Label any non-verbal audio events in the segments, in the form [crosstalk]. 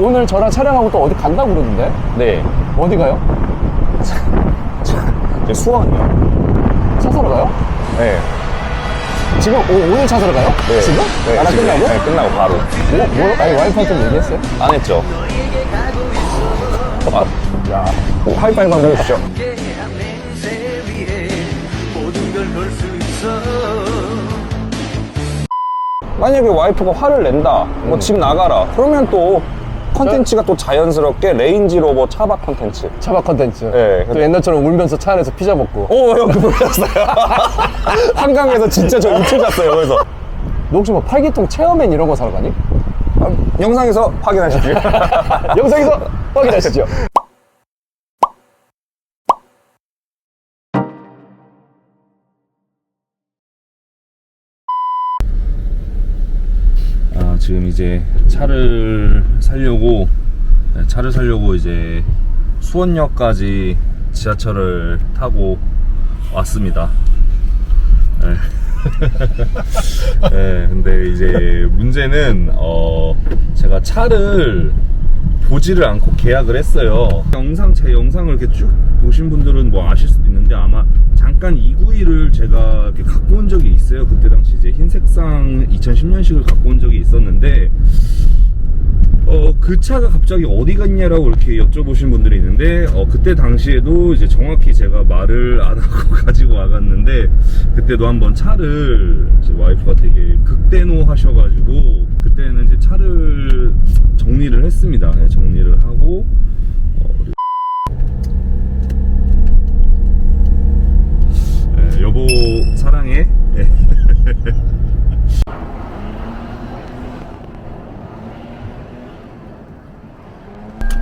오늘 저랑 촬영하고 또 어디 간다고 그러는데? 네. 어디 가요? 이제 수원이요. 차 사러 가요? 네. 지금 오, 오늘 차 사러 가요? 네. 지금? 네, 나랑 지금, 끝나고? 네, 끝나고 바로. 뭐, 뭐, 아니 와이프한테 좀 얘기했어요? 안 했죠. 아, 야, 오, 하이파이브 한번 해주시죠. 만약에 와이프가 화를 낸다. 뭐 집 나가라. 그러면 또 컨텐츠가 또 자연스럽게 레인지 로버 차박 컨텐츠. 차박 컨텐츠. 네. 또 옛날처럼 울면서 차 안에서 피자 먹고. 오, 형, 그거 보셨어요? [laughs] 한강에서 진짜 저 이틀 잤어요, 그래서. 너 혹시 뭐 팔기통 체어맨 이런 거 사러 가니? 아, 영상에서 확인하십시오. [laughs] 영상에서 확인하시죠. 지금 이제 차를 살려고 네, 차를 살려고 이제 수원역까지 지하철을 타고 왔습니다. 네. [laughs] 네, 근데 이제 문제는 어 제가 차를 보지를 않고 계약을 했어요. 영상 제 영상을 이렇게 쭉 보신 분들은 뭐 아실 수도 있는데 아마 잠깐 291을 제가 이렇게 갖고 온 적이 있어요. 그때 당시 이제 흰색상 2010년식을 갖고 온 적이 있었는데 어, 그 차가 갑자기 어디 갔냐라고 이렇게 여쭤보신 분들이 있는데, 어, 그때 당시에도 이제 정확히 제가 말을 안 하고 [laughs] 가지고 와갔는데, 그때도 한번 차를 이제 와이프가 되게 극대노 하셔가지고, 그때는 이제 차를 정리를 했습니다. 네, 정리를 하고, 어, 그리고 네, 여보 사랑해. 네. [laughs]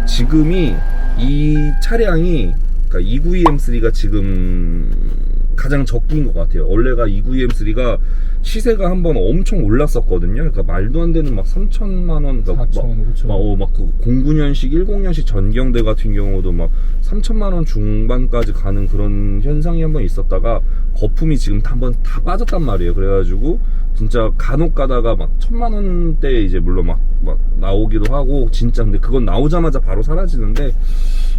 지금이 이 차량이 그러니까 292M3가 지금 가장 적긴 것 같아요. 원래가 292M3가 시세가 한번 엄청 올랐었거든요. 그러니까 말도 안 되는 막 3천만 원, 그러니까 4천 원, 5천 원. 막, 어, 막그 09년식, 10년식 전경대 같은 경우도 막 3천만 원 중반까지 가는 그런 현상이 한번 있었다가 거품이 지금 다 한번 다 빠졌단 말이에요. 그래가지고 진짜 간혹 가다가 막 천만 원대 이제 물론 막, 막 나오기도 하고 진짜 근데 그건 나오자마자 바로 사라지는데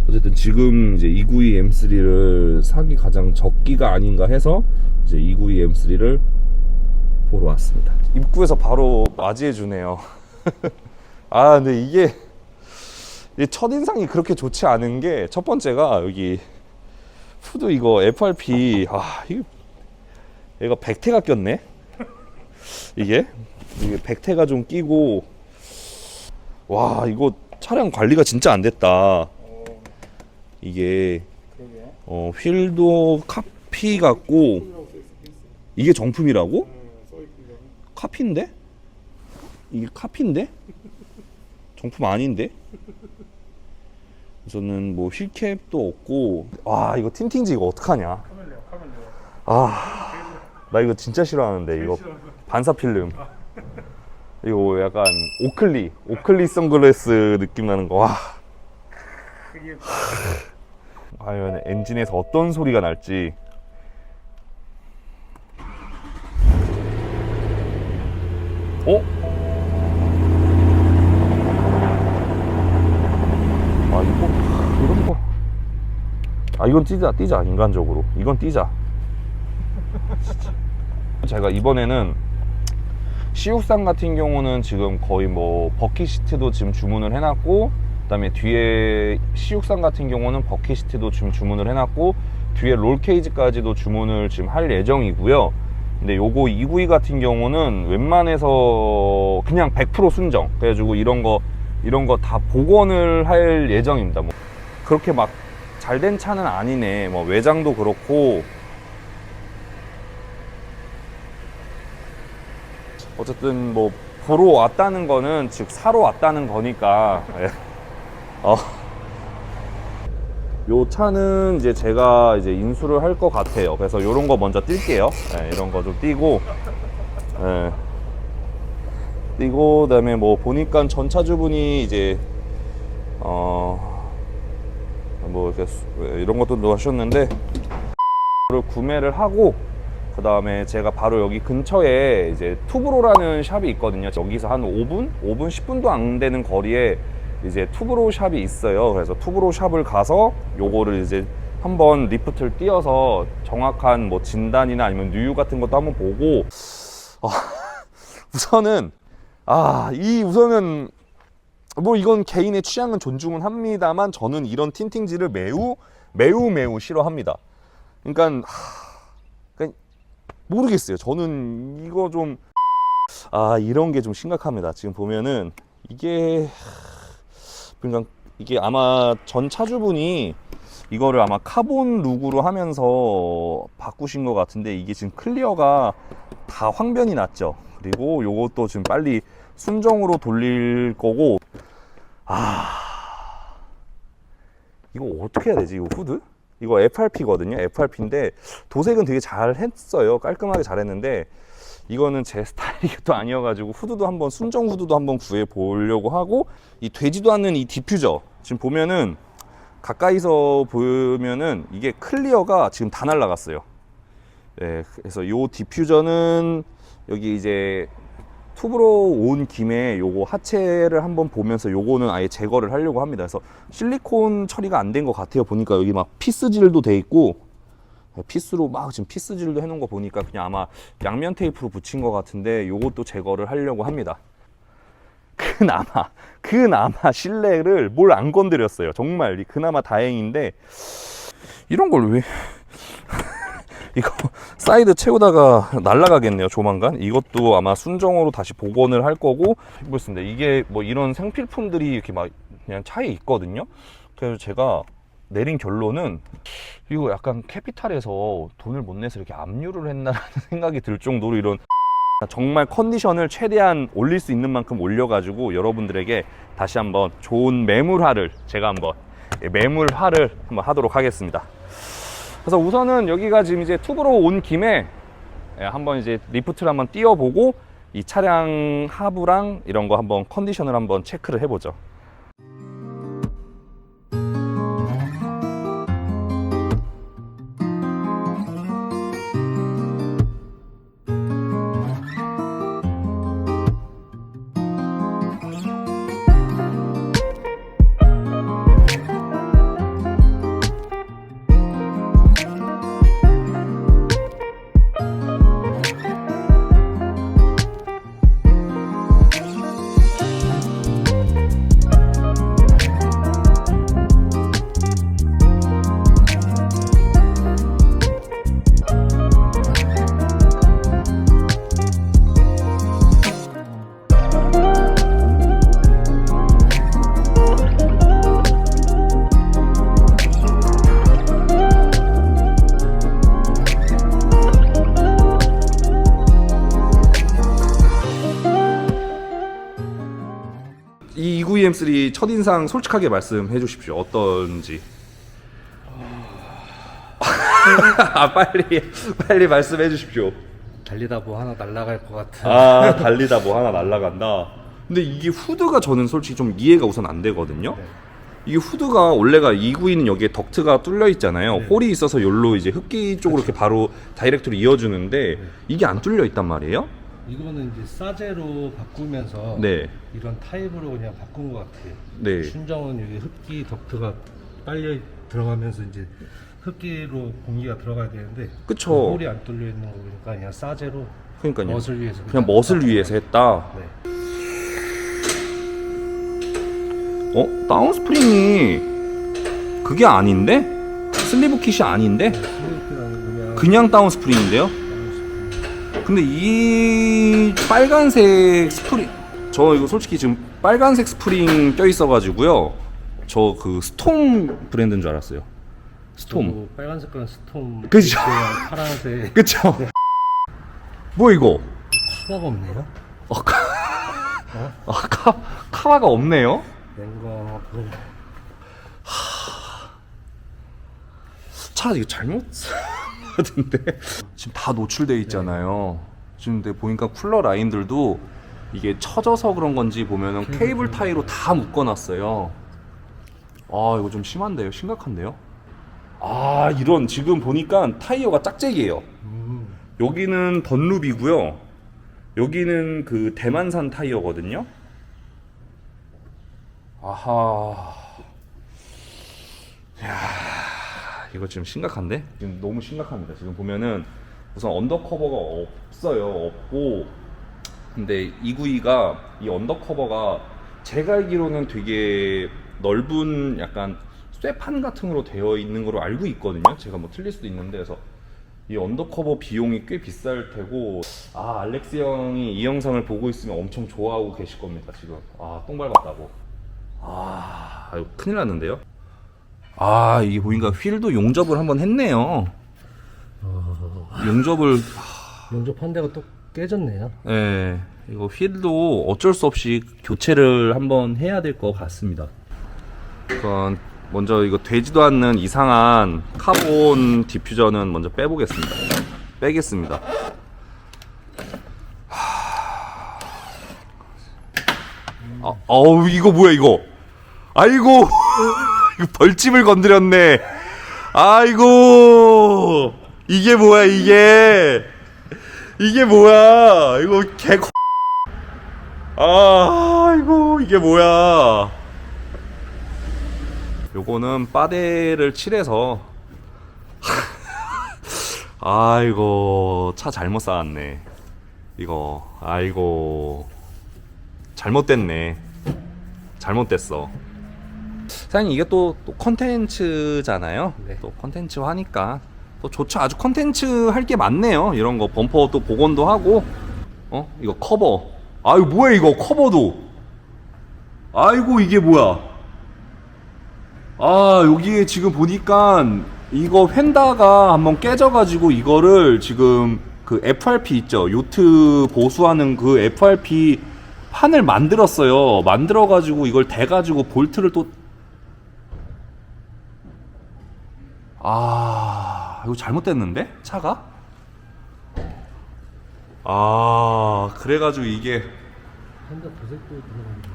어쨌든 지금 이제 292 M3를 사기 가장 적기가 아닌가 해서 이제 292 M3를 보러 왔습니다. 입구에서 바로 맞이해 주네요. [laughs] 아 근데 이게 이 첫인상이 그렇게 좋지 않은 게 첫 번째가 여기 푸드 이거 FRP 아 이거 얘가 백태가 꼈네? 이게? 이게 백태가 좀 끼고. 와 이거 차량 관리가 진짜 안 됐다 이게 어 휠도 카피 같고 이게 정품이라고? 카피인데? 이게 카피인데? 정품 아닌데? 우선은 뭐 휠캡도 없고. 와 이거 틴팅지 이거 어떡하냐? 아나 이거 진짜 싫어하는데 이거 반사 필름. 이거 약간 오클리 오클리 선글라스 느낌 나는 거와 과연 엔진에서 어떤 소리가 날지 어? 아 이거 이런 거. 아 이건 뛰자 뛰자 인간적으로 이건 뛰자. 제가 이번에는 시육상 같은 경우는 지금 거의 뭐 버킷 시트도 지금 주문을 해놨고 그다음에 뒤에 시육상 같은 경우는 버킷 시트도 지금 주문을 해놨고 뒤에 롤 케이지까지도 주문을 지금 할 예정이고요. 근데 요거 292 같은 경우는 웬만해서 그냥 100% 순정. 그래가지고 이런 거 이런 거 다 복원을 할 예정입니다. 뭐 그렇게 막 잘 된 차는 아니네. 뭐 외장도 그렇고 어쨌든 뭐 보러 왔다는 거는 즉 사러 왔다는 거니까 예. 어. 요 차는 이제 제가 이제 인수를 할 것 같아요. 그래서 요런 거 먼저 뛸게요. 예, 이런 거 좀 띄고 예. 띄고 그 다음에 뭐 보니까 전차주분이 이제 어 뭐 이렇게 수- 이런 것도 하셨는데 를 구매를 하고 그 다음에 제가 바로 여기 근처에 이제 투브로라는 샵이 있거든요. 여기서 한 5분, 5분, 10분도 안 되는 거리에 이제 투브로 샵이 있어요. 그래서 투브로 샵을 가서 요거를 이제 한번 리프트를 띄어서 정확한 뭐 진단이나 아니면 누유 같은 것도 한번 보고 아, [laughs] 우선은 아 이 우선은 뭐 이건 개인의 취향은 존중은 합니다만 저는 이런 틴팅지를 매우 매우 매우 싫어합니다. 그러니까, 하, 그러니까 모르겠어요. 저는 이거 좀 아 이런 게 좀 심각합니다. 지금 보면은 이게 그러니까 이게 아마 전 차주분이 이거를 아마 카본 룩으로 하면서 바꾸신 것 같은데 이게 지금 클리어가 다 황변이 났죠. 그리고 요것도 지금 빨리 순정으로 돌릴 거고 아 이거 어떻게 해야 되지 이거 후드? 이거 FRP거든요 FRP인데 도색은 되게 잘 했어요 깔끔하게 잘 했는데 이거는 제 스타일이 또 아니어가지고 후드도 한번 순정 후드도 한번 구해 보려고 하고 이 되지도 않는 이 디퓨저 지금 보면은 가까이서 보면은 이게 클리어가 지금 다 날라갔어요 네, 그래서 요 디퓨저는 여기 이제 튜브로 온 김에 요거 하체를 한번 보면서 요거는 아예 제거를 하려고 합니다. 그래서 실리콘 처리가 안 된 것 같아요. 보니까 여기 막 피스질도 돼 있고 피스로 막 지금 피스질도 해놓은 거 보니까 그냥 아마 양면 테이프로 붙인 것 같은데 요것도 제거를 하려고 합니다. 그나마 그나마 실내를 뭘 안 건드렸어요. 정말 그나마 다행인데 이런 걸 왜? [laughs] 이거 사이드 채우다가 날라가겠네요 조만간 이것도 아마 순정으로 다시 복원을 할 거고 그렇습니다 이게 뭐 이런 생필품들이 이렇게 막 그냥 차에 있거든요 그래서 제가 내린 결론은 이거 약간 캐피탈에서 돈을 못 내서 이렇게 압류를 했나라는 [laughs] 생각이 들 정도로 이런 정말 컨디션을 최대한 올릴 수 있는 만큼 올려가지고 여러분들에게 다시 한번 좋은 매물화를 제가 한번 예, 매물화를 한번 하도록 하겠습니다. 그래서 우선은 여기가 지금 이제 튜브로 온 김에 예, 한번 이제 리프트를 한번 띄워보고 이 차량 하부랑 이런 거 한번 컨디션을 한번 체크를 해보죠. 이 29EM3 첫인상 솔직하게 말씀해 주십시오. 어떤지. [laughs] 아, 빨리 빨리 말씀해 주십시오. 달리다 뭐 하나 날아갈 것 같은 아 달리다 뭐 하나 날라간다. 근데 이게 후드가 저는 솔직히 좀 이해가 우선 안 되거든요. 이게 후드가 원래가 2구이는 여기에 덕트가 뚫려 있잖아요. 홀이 있어서 열로 이제 흡기 쪽으로 이렇게 바로 다이렉트로 이어주는데 이게 안 뚫려 있단 말이에요. 이거는 이제 싸제로 바꾸면서 네. 이런 타입으로 그냥 바꾼 것 같아요 네. 순정은 여기 흡기 덕트가 빨려 들어가면서 이제 흡기로 공기가 들어가야 되는데 그쵸. 그 홀이 안 뚫려 있는 거 보니까 그냥 싸제로 그러니까요. 멋을 위해서 그냥 멋을 위해서 했다. 네. 어? 다운 스프링이 그게 아닌데? 슬리브 킷이 아닌데? 그냥 그냥 다운 스프링인데요? 근데 이 빨간색 스프링 저 이거 솔직히 지금 빨간색 스프링 껴 있어가지고요 저 그 스톰 브랜드인 줄 알았어요 스톰 저도 빨간 색깔은 스톰 그죠? 파란색 [laughs] 그쵸? 뭐 이거? 수화가 없네요 어, 카... 아, 카... 카와가 없네요? 냉각으로 차 이거 잘못 같은데 지금 다 노출돼 있잖아요. 지금 근데 보니까 쿨러 라인들도 이게 처져서 그런 건지 보면은 케이블 타이로 다 묶어놨어요. 아 이거 좀 심한데요, 심각한데요. 아 이런 지금 보니까 타이어가 짝짝이에요. 여기는 던룹이고요. 여기는 그 대만산 타이어거든요. 아하. 야, 이거 지금 심각한데? 지금 너무 심각합니다. 지금 보면은 우선 언더커버가 없어요. 없고. 근데 이 구이가 이 언더커버가 제가 알기로는 되게 넓은 약간 쇠판 같은 거로 되어 있는 걸로 알고 있거든요. 제가 뭐 틀릴 수도 있는데 그래서 이 언더커버 비용이 꽤 비쌀 테고 아 알렉스 형이 이 영상을 보고 있으면 엄청 좋아하고 계실 겁니다 지금 아 똥 밟았다고 아 이거 큰일 났는데요 아 이게 보니까 휠도 용접을 한번 했네요. 용접을 용접한 데가 또 깨졌네요. 예. 이거 휠도 어쩔 수 없이 교체를 한번 해야 될 것 같습니다. 우선 먼저 이거 되지도 않는 이상한 카본 디퓨저는 먼저 빼보겠습니다. 빼겠습니다. 아, 어우 이거 뭐야 이거? 아이고 벌집을 건드렸네 아이고 이게 뭐야 이게 이게 뭐야 이거 개 아, 이거 이게 뭐야? 요거는 빠데를 칠해서 [laughs] 아이고 차 잘못 쌓았네. 이거 아이고 잘못됐네. 잘못됐어. 사장님 이게 또, 또 컨텐츠잖아요. 네. 또 컨텐츠 하니까 또 좋죠. 아주 컨텐츠 할 게 많네요. 이런 거 범퍼 또 복원도 하고 어 이거 커버. 아유 뭐야 이거 커버도. 아이고 이게 뭐야? 아 여기에 지금 보니까 이거 휀다가 한번 깨져가지고 이거를 지금 그 FRP 있죠 요트 보수하는 그 FRP 판을 만들었어요 만들어가지고 이걸 대가지고 볼트를 또 아, 이거 잘못됐는데? 차가? 아, 그래가지고 이게, 한대 도색도 들어가는 거.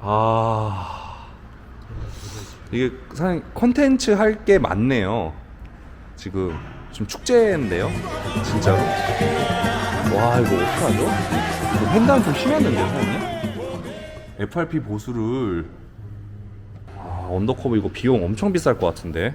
아, 이게 사장님 컨텐츠 할 게 많네요. 지금, 지금 축제인데요? 진짜로? 와, 이거 어떡하죠? 이거 횡단 좀 심했는데요, 사장님? FRP 보수를, 아, 언더커버 이거 비용 엄청 비쌀 것 같은데?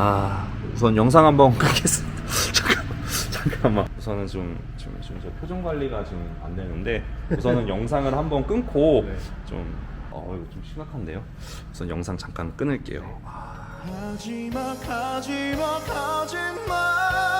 아 우선 영상 한번 [laughs] 끄겠습니다. 잠깐만 잠깐만. 우선은 좀 지금 지금 저 표정 관리가 지금 안 되는데 우선은 [laughs] 영상을 한번 끊고 좀 어, 이거 좀 심각한데요. 우선 영상 잠깐 끊을게요. 아, 하지마 가지마 가지마